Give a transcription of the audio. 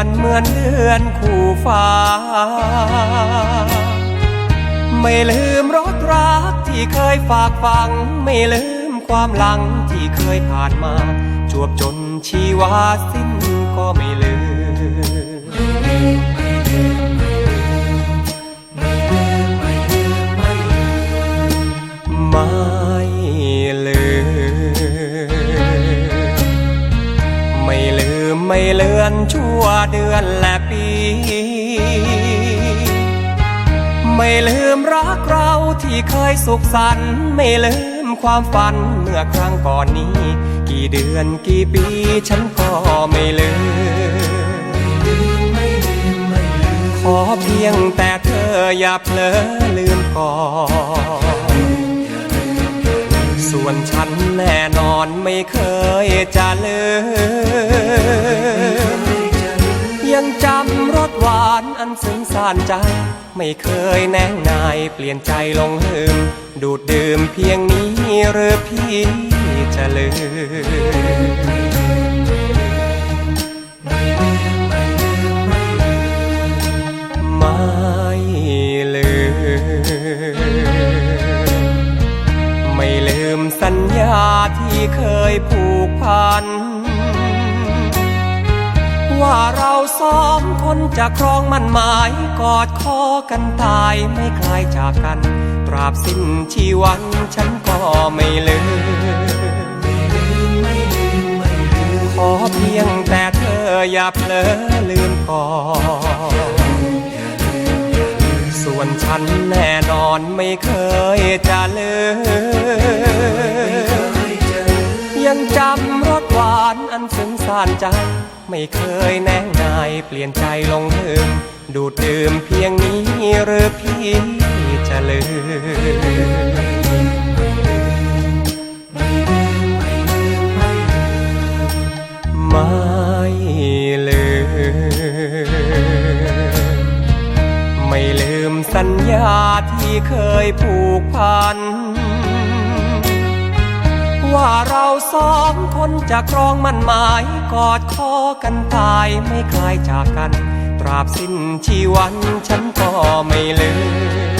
อนเหมือนเดือนคู่ฟ้า ไม่ลืมรสรักที่เคยฝากฝัง ไม่ลืมความหลังที่เคยผ่านมา จวบจนชีวาสิ้นก็ไม่ลืมไม่ลื ไม่เลือนชั่วเดือนและปี ไม่ลืมรักเราที่เคยสุขสันต์ไม่ลืมความฝันเมื่อครั้งก่อนนี้ กี่เดือนกี่ปีฉันก็ไม่ลืมขอเพียงแต่เธออย่าเผลอลืมก่อน ส่วนฉันแน่นอนไม่เคยจะลืมยังจำรสหวานอันซึ้งซ่านใจ ไม่เคยแน่งนายเปลี่ยนใจลงหืม ดูดดื่มเพียงนี้หรือพี่จะลืมไม่ลืมไม่ สัญญาที่เคยผูกพัน ว่าเราสองคนจะครองมันหมายกอดคอกันตายไม่คลายจากกัน ตราบสิ้นชีวันฉันก็ไม่ลืมขอเพียงแต่เธออย่าเผลอลืมก่อนส่วนฉันแน่นอนไม่เคยจะ ใจ ไม่เคยแน่งนายเปลี่ยนใจลงลืม ดูดดื่มเพียงนี้หรือพี่จะลืมไม่ลืมไม่ลืมสัญญาที่เคยผูกพัน ว่าเราสองคนจะครองมันหมายกอดคอกันตายไม่คลายจากกัน ตราบสิ้นชีวันฉันก็ไม่ลืม